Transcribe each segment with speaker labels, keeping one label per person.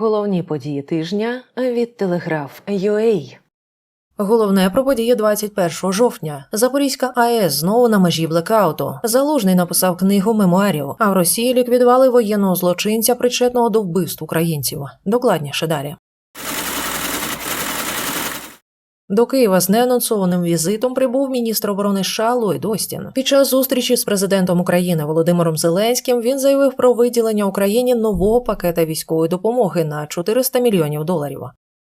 Speaker 1: Головні події тижня від Телеграф UA.
Speaker 2: Головне про події 21 жовтня. Запорізька АЕС знову на межі блекауту. Залужний написав книгу мемуарів, а в Росії ліквідували воєнного злочинця, причетного до вбивств українців. Докладніше далі. До Києва з неанонсованим візитом прибув міністр оборони США Ллойд Остін. Під час зустрічі з президентом України Володимиром Зеленським він заявив про виділення Україні нового пакета військової допомоги на 400 мільйонів доларів.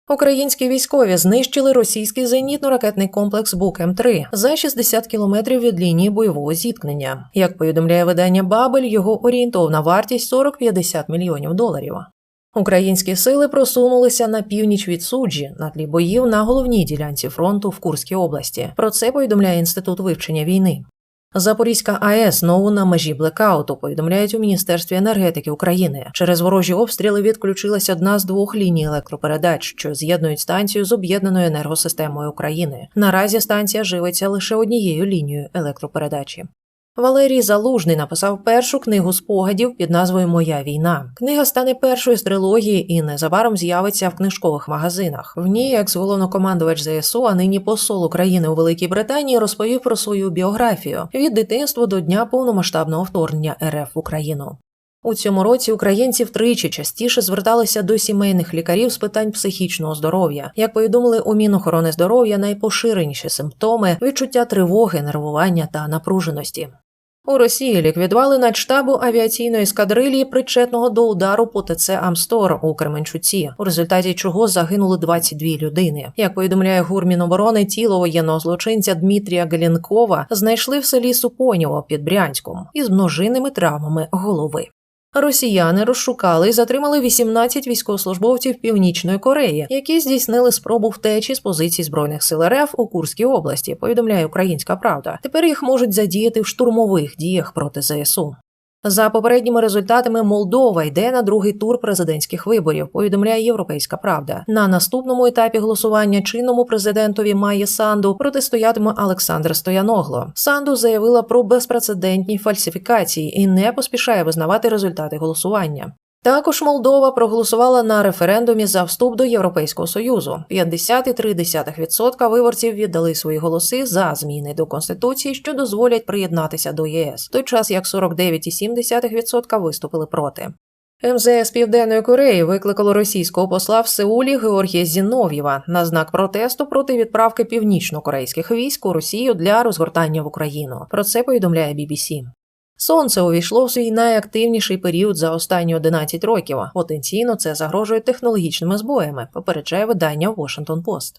Speaker 2: Українські військові знищили російський зенітно-ракетний комплекс Бук М3 за 60 кілометрів від лінії бойового зіткнення. Як повідомляє видання Бабель, його орієнтовна вартість 40-50 мільйонів доларів. Українські сили просунулися на північ від суджі на тлі боїв на головній ділянці фронту в Курській області. Про це повідомляє інститут вивчення війни. Запорізька АЕС знову на межі блекауту, повідомляють у Міністерстві енергетики України. Через ворожі обстріли відключилась одна з двох ліній електропередач, що з'єднують станцію з об'єднаною енергосистемою України. Наразі станція живиться лише однією лінією електропередачі. Валерій Залужний написав першу книгу спогадів під назвою Моя війна. Книга стане першою з трилогії і незабаром з'явиться в книжкових магазинах. В ній, як головнокомандувач ЗСУ, а нині посол України у Великій Британії, розповів про свою біографію від дитинства до дня повномасштабного вторгнення РФ в Україну. У цьому році українці втричі частіше зверталися до сімейних лікарів з питань психічного здоров'я. Як повідомили у Мінохорони здоров'я, найпоширеніші симптоми відчуття тривоги, нервування та напруженості. У Росії ліквідували надштабу авіаційної ескадрилії, причетного до удару по ТЦ Амстор у Кременчуці, у результаті чого загинули 22 людини. Як повідомляє ГУР Міноборони, тіло воєнного злочинця Дмитрія Галінкова знайшли в селі Супонєво під Брянськом із множинними травмами голови. Росіяни розшукали і затримали 18 військовослужбовців Північної Кореї, які здійснили спробу втечі з позицій збройних сил РФ у Курській області. Повідомляє Українська Правда. Тепер їх можуть задіяти в штурмових діях проти ЗСУ. За попередніми результатами Молдова йде на другий тур президентських виборів. Повідомляє Європейська Правда. На наступному етапі голосування чинному президентові Майє Санду протистоятиме Олександр Стояногло. Санду заявила про безпрецедентні фальсифікації і не поспішає визнавати результати голосування. Також Молдова проголосувала на референдумі за вступ до Європейського союзу. 50,3% виборців віддали свої голоси за зміни до конституції, що дозволять приєднатися до ЄС, той час як 49,7% виступили проти. МЗС Південної Кореї викликало російського посла в Сеулі Георгія Зінов'єва на знак протесту проти відправки північно-корейських військ у Росію для розгортання в Україну. Про це повідомляє BBC. Сонце увійшло в свій найактивніший період за останні 11 років. Потенційно це загрожує технологічними збоями, попереджає видання Washington Post.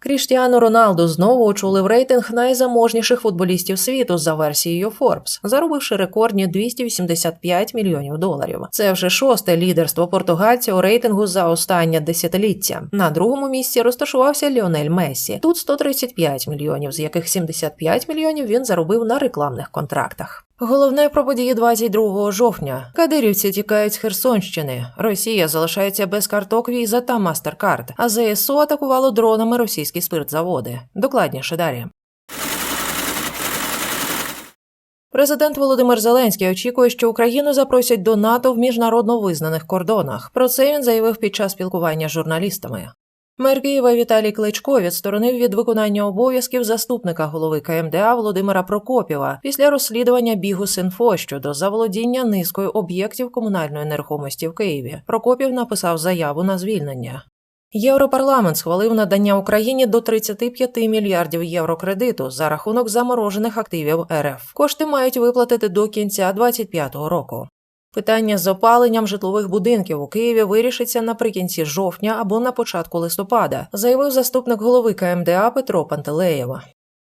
Speaker 2: Кріштіану Роналду знову очолив рейтинг найзаможніших футболістів світу за версією Forbes, заробивши рекордні 285 мільйонів доларів. Це вже шосте лідерство португальця у рейтингу за останнє десятиліття. На другому місці розташувався Ліонель Мессі. Тут 135 мільйонів, з яких 75 мільйонів він заробив на рекламних контрактах. Головне про події 22 жовтня. Кадирівці тікають з Херсонщини. Росія залишається без карток віза та мастеркард, а ЗСУ атакувало дронами російські спиртзаводи. Докладніше далі. Президент Володимир Зеленський очікує, що Україну запросять до НАТО в міжнародно визнаних кордонах. Про це він заявив під час спілкування з журналістами. Мер Києва Віталій Кличко відсторонив від виконання обов'язків заступника голови КМДА Володимира Прокопєва після розслідування бігу Синфо щодо заволодіння низкою об'єктів комунальної нерухомості в Києві. Прокопів написав заяву на звільнення. Європарламент схвалив надання Україні до 35 мільярдів євро кредиту за рахунок заморожених активів РФ. Кошти мають виплатити до кінця 2025 року. Питання з опаленням житлових будинків у Києві вирішиться наприкінці жовтня або на початку листопада, заявив заступник голови КМДА Петро Пантелеєва.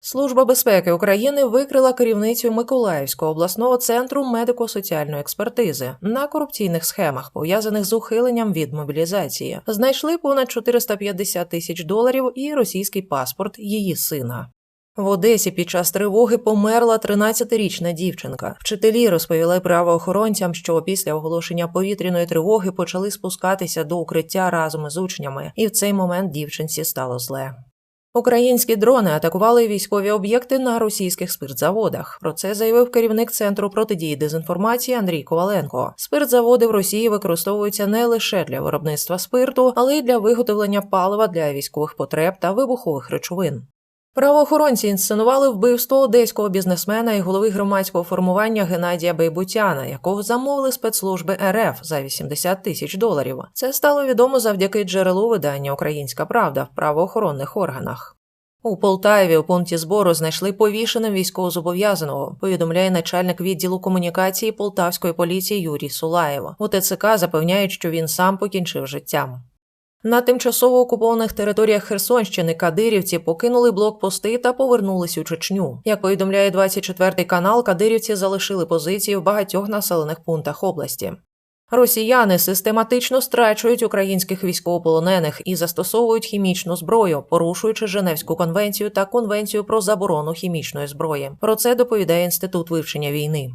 Speaker 2: Служба безпеки України викрила керівницю Миколаївського обласного центру медико-соціальної експертизи на корупційних схемах, пов'язаних з ухиленням від мобілізації. Знайшли понад 450 тисяч доларів і російський паспорт її сина. В Одесі під час тривоги померла 13-річна дівчинка. Вчителі розповіли правоохоронцям, що після оголошення повітряної тривоги почали спускатися до укриття разом із учнями, і в цей момент дівчинці стало зле. Українські дрони атакували військові об'єкти на російських спиртзаводах. Про це заявив керівник центру протидії дезінформації Андрій Коваленко. Спиртзаводи в Росії використовуються не лише для виробництва спирту, але й для виготовлення палива для військових потреб та вибухових речовин. Правоохоронці інсценували вбивство одеського бізнесмена і голови громадського формування Геннадія Бейбутяна, якого замовили спецслужби РФ за 80 тисяч доларів. Це стало відомо завдяки джерелу видання Українська Правда в правоохоронних органах. У Полтаві у пункті збору знайшли повішеним військовозобов'язаного, повідомляє начальник відділу комунікації полтавської поліції Юрій Сулаєв. У ТЦК запевняють, що він сам покінчив життям. На тимчасово окупованих територіях Херсонщини кадирівці покинули блокпости та повернулись у Чечню. Як повідомляє 24 канал, кадирівці залишили позиції в багатьох населених пунктах області. Росіяни систематично страчують українських військовополонених і застосовують хімічну зброю, порушуючи Женевську конвенцію та конвенцію про заборону хімічної зброї. Про це доповідає інститут вивчення війни.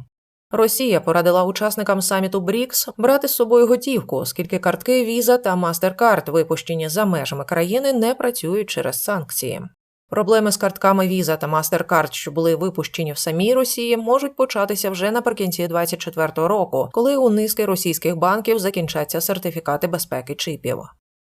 Speaker 2: Росія порадила учасникам саміту БРІКС брати з собою готівку, оскільки картки Visa та MasterCard, випущені за межами країни, не працюють через санкції. Проблеми з картками Visa та MasterCard, що були випущені в самій Росії, можуть початися вже наприкінці 2024 року, коли у низки російських банків закінчаться сертифікати безпеки чипів.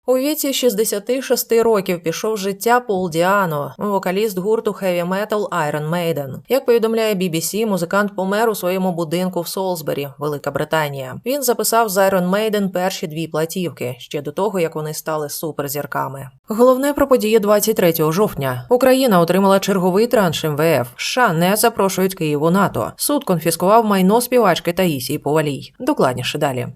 Speaker 2: У віці 66 років пішов життя Пол Діано, вокаліст гурту Heavy Metal Iron Maiden. Як повідомляє BBC, музикант помер у своєму будинку в Солсбері, Велика Британія. Він записав з Iron Maiden перші дві платівки ще до того, як вони стали суперзірками. Головне про події 23 жовтня. Україна отримала черговий транш МВФ. США не запрошують Київ у НАТО. Суд конфіскував майно співачки Таїсії Повалій. Докладніше далі.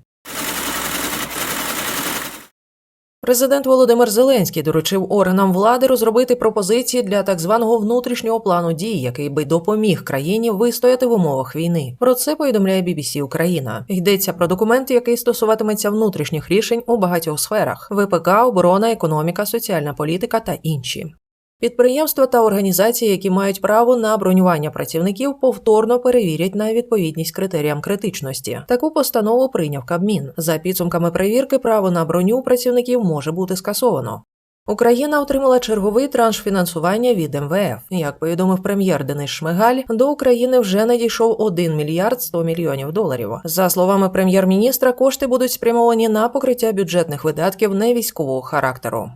Speaker 2: Президент Володимир Зеленський доручив органам влади розробити пропозиції для так званого внутрішнього плану дій, який би допоміг країні вистояти в умовах війни. Про це повідомляє BBC Україна. Йдеться про документ, який стосуватиметься внутрішніх рішень у багатьох сферах: ВПК, оборона, економіка, соціальна політика та інші. Підприємства та організації, які мають право на бронювання працівників, повторно перевірять на відповідність критеріям критичності. Таку постанову прийняв Кабмін. За підсумками перевірки, право на броню працівників може бути скасовано. Україна отримала черговий транш фінансування від МВФ. Як повідомив прем'єр Денис Шмигаль, до України вже надійшов 1 мільярд 100 мільйонів доларів. За словами прем'єр-міністра, кошти будуть спрямовані на покриття бюджетних видатків невійськового характеру.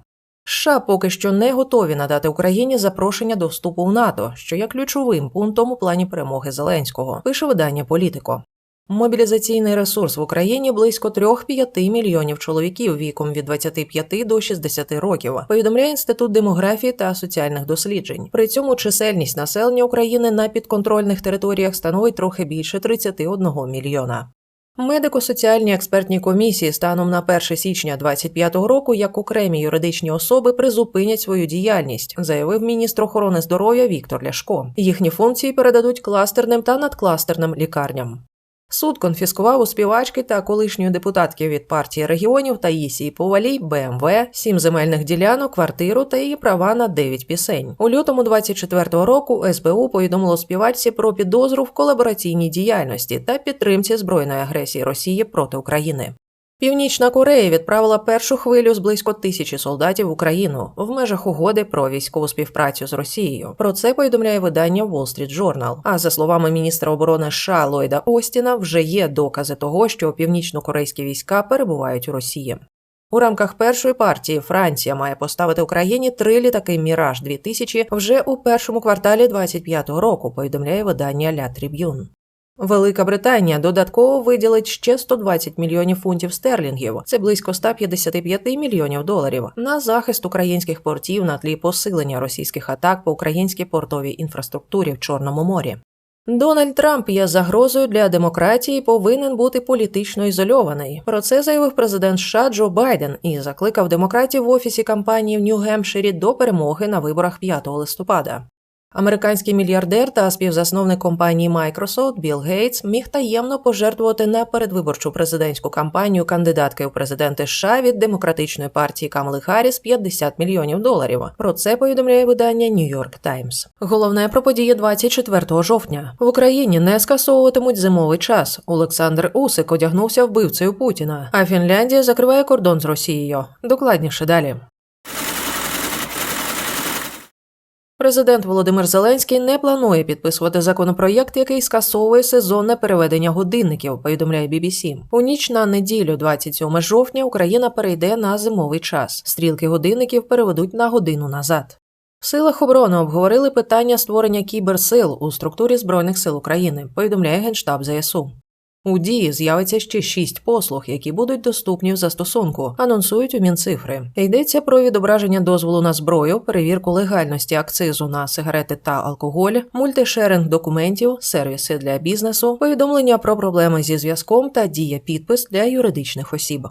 Speaker 2: США поки що не готові надати Україні запрошення до вступу в НАТО, що є ключовим пунктом у плані перемоги Зеленського. Пише видання Політико. Мобілізаційний ресурс в Україні близько 3-5 мільйонів чоловіків віком від 25 до 60 років. Повідомляє інститут демографії та соціальних досліджень. При цьому чисельність населення України на підконтрольних територіях становить трохи більше 31 мільйона. Медико-соціальні експертні комісії станом на 1 січня 2025 року як окремі юридичні особи призупинять свою діяльність, заявив міністр охорони здоров'я Віктор Ляшко. Їхні функції передадуть кластерним та надкластерним лікарням. Суд конфіскував у співачки та колишньої депутатки від партії регіонів Таїсії Повалій, БМВ, сім земельних ділянок, квартиру та її права на 9 пісень. У лютому 24-го року СБУ повідомило співачці про підозру в колабораційній діяльності та підтримці збройної агресії Росії проти України. Північна Корея відправила першу хвилю з близько тисячі солдатів в Україну в межах угоди про військову співпрацю з Росією. Про це повідомляє видання Wall Street Journal. А за словами міністра оборони США Ллойда Остіна, вже є докази того, що північно-корейські війська перебувають у Росії. У рамках першої партії Франція має поставити Україні три літаки Міраж 2000 вже у першому кварталі 25-го року. Повідомляє видання Ля Триб'юн. Велика Британія додатково виділить ще 120 мільйонів фунтів стерлінгів, це близько 155 мільйонів доларів, на захист українських портів на тлі посилення російських атак по українській портовій інфраструктурі в Чорному морі. Дональд Трамп є загрозою для демократії, повинен бути політично ізольований. Про це заявив президент США Джо Байден і закликав демократів в офісі кампанії в Нью-Гемпширі до перемоги на виборах 5 листопада. Американський мільярдер та співзасновник компанії Microsoft Білл Гейтс міг таємно пожертвувати на передвиборчу президентську кампанію кандидатки у президенти США від демократичної партії Камали Харріс 50 мільйонів доларів. Про це повідомляє видання New York Times. Головне про події 24 жовтня в Україні не скасовуватимуть зимовий час. Олександр Усик одягнувся вбивцею Путіна, а Фінляндія закриває кордон з Росією. Докладніше далі. Президент Володимир Зеленський не планує підписувати законопроєкт, який скасовує сезонне переведення годинників. Повідомляє BBC. У ніч на неділю, 27 жовтня, Україна перейде на зимовий час. Стрілки годинників переведуть на годину назад. В силах оборони обговорили питання створення кіберсил у структурі збройних сил України. Повідомляє генштаб ЗСУ. У дії з'явиться ще шість послуг, які будуть доступні в застосунку, анонсують у Мінцифри. Йдеться про відображення дозволу на зброю, перевірку легальності акцизу на сигарети та алкоголь, мультишеринг документів, сервіси для бізнесу, повідомлення про проблеми зі зв'язком та дія підпис для юридичних осіб.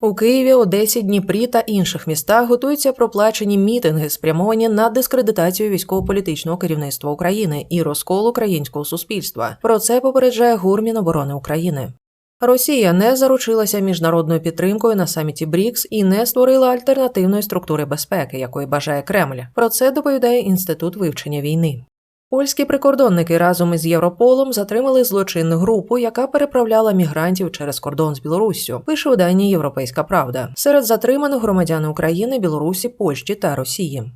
Speaker 2: У Києві, Одесі, Дніпрі та інших містах готуються проплачені мітинги, спрямовані на дискредитацію військово-політичного керівництва України і розкол українського суспільства. Про це попереджає ГУР Міноборони України. Росія не заручилася міжнародною підтримкою на саміті БРІКС і не створила альтернативної структури безпеки, якої бажає Кремль. Про це доповідає Інститут вивчення війни. Польські прикордонники разом із Європолом затримали злочинну групу, яка переправляла мігрантів через кордон з Білоруссю. Пише видання Європейська Правда. Серед затриманих громадяни України, Білорусі, Польщі та Росії.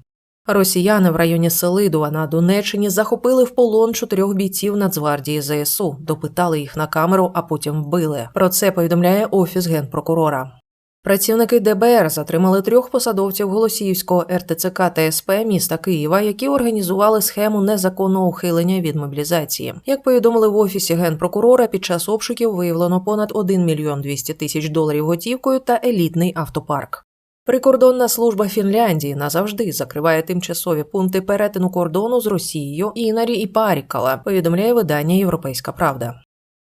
Speaker 2: Росіяни в районі Селидова на Донеччині захопили в полон чотирьох бійців Нацгвардії ЗСУ, допитали їх на камеру, а потім вбили. Про це повідомляє офіс генпрокурора. Працівники ДБР затримали трьох посадовців Голосіївського РТЦК та СП міста Києва, які організували схему незаконного ухилення від мобілізації. Як повідомили в офісі генпрокурора, під час обшуків виявлено понад 1 мільйон 200 тисяч доларів готівкою та елітний автопарк. Прикордонна служба Фінляндії назавжди закриває тимчасові пункти перетину кордону з Росією Інарі і Парікала, повідомляє видання Європейська Правда.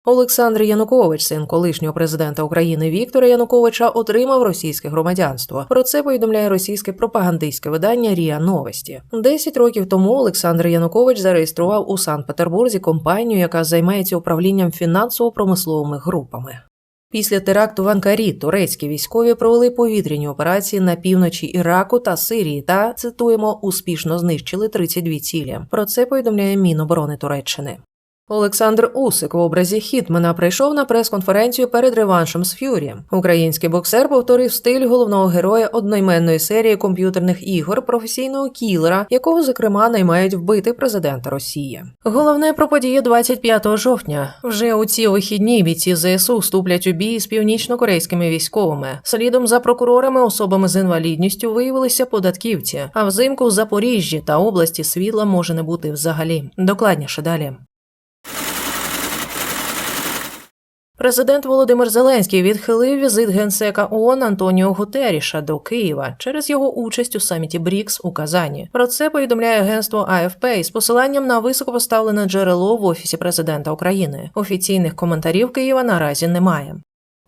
Speaker 2: Олександр Янукович, син колишнього президента України Віктора Януковича, отримав російське громадянство. Про це повідомляє російське пропагандистське видання Ріа Новості. Десять років тому Олександр Янукович зареєстрував у Санкт-Петербурзі компанію, яка займається управлінням фінансово-промисловими групами. Після теракту в Анкарі турецькі військові провели повітряні операції на півночі Іраку та Сирії та цитуємо успішно знищили 32 цілі. Про це повідомляє Міноборони Туреччини. Олександр Усик в образі Хітмена прийшов на прес-конференцію перед реваншем з Ф'юрі. Український боксер повторив стиль головного героя одноіменної серії комп'ютерних ігор професійного кілера, якого зокрема наймають вбити президента Росії. Головне про події 25 жовтня. Вже у ці вихідні бійці ЗСУ вступлять у бій з північно-корейськими військовими. Слідом за прокурорами особами з інвалідністю виявилися податківці. А взимку в Запоріжжі та області світла може не бути взагалі. Докладніше далі. Президент Володимир Зеленський відхилив візит генсека ООН Антоніо Гутеріша до Києва через його участь у саміті БРІКС у Казані. Про це повідомляє агентство АФП із посиланням на високопоставлене джерело в офісі президента України. Офіційних коментарів Києва наразі немає.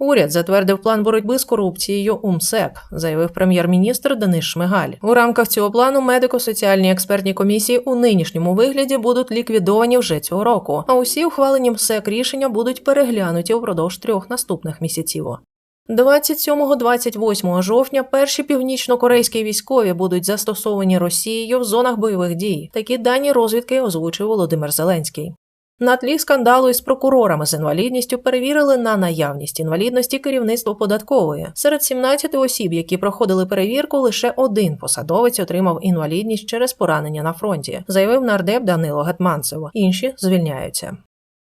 Speaker 2: Уряд затвердив план боротьби з корупцією УМСЕК, заявив прем'єр-міністр Денис Шмигаль. У рамках цього плану медико-соціальні експертні комісії у нинішньому вигляді будуть ліквідовані вже цього року. А усі ухвалені МСЕК рішення будуть переглянуті упродовж трьох наступних місяців. 27-28 жовтня перші північно-корейські військові будуть застосовані Росією в зонах бойових дій. Такі дані розвідки озвучив Володимир Зеленський. На тлі скандалу із прокурорами з інвалідністю перевірили на наявність інвалідності керівництво податкової. Серед 17 осіб, які проходили перевірку, лише один посадовець отримав інвалідність через поранення на фронті, заявив нардеп Данило Гетманцев. Інші звільняються.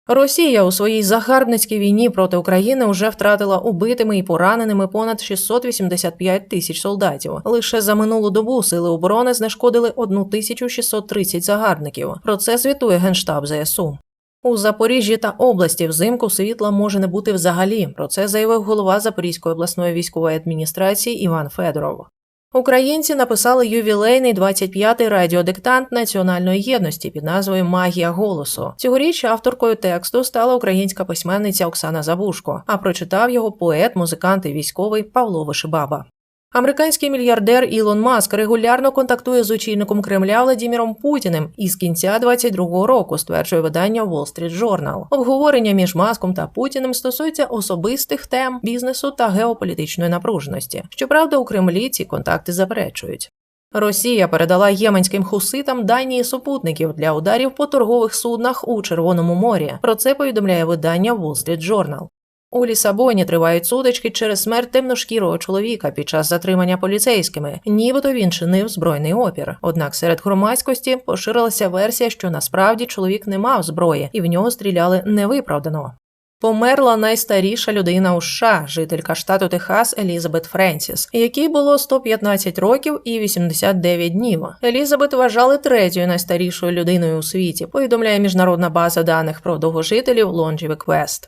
Speaker 2: Росія у своїй загарбницькій війні проти України вже втратила убитими і пораненими понад 685 тисяч солдатів. Лише за минулу добу сили оборони знешкодили 1630 загарбників. Про це звітує генштаб ЗСУ. У Запоріжжі та області взимку світла може не бути взагалі. Про це заявив голова Запорізької обласної військової адміністрації Іван Федоров. Українці написали ювілейний 25-й радіодиктант національної єдності під назвою Магія голосу. Цьогоріч авторкою тексту стала українська письменниця Оксана Забушко, а прочитав його поет, музикант і військовий Павло Вишибаба. Американський мільярдер Ілон Маск регулярно контактує з очільником Кремля Владіміром Путіним із кінця 22-го року, стверджує видання Wall Street Journal. Обговорення між Маском та Путіним стосується особистих тем, бізнесу та геополітичної напруженості. Щоправда, у Кремлі ці контакти заперечують. Росія передала єменським хуситам дані супутників для ударів по торгових суднах у Червоному морі. Про це повідомляє видання Wall Street Journal. У Лісабоні тривають сутички через смерть темношкірого чоловіка під час затримання поліцейськими, нібито він чинив збройний опір. Однак серед громадськості поширилася версія, що насправді чоловік не мав зброї і в нього стріляли невиправдано. Померла найстаріша людина у США, жителька штату Техас Елізабет Френсіс, якій було 115 років і 89 днів. Елізабет вважали третьою найстарішою людиною у світі. Повідомляє міжнародна база даних про довгожителів Longevity Quest.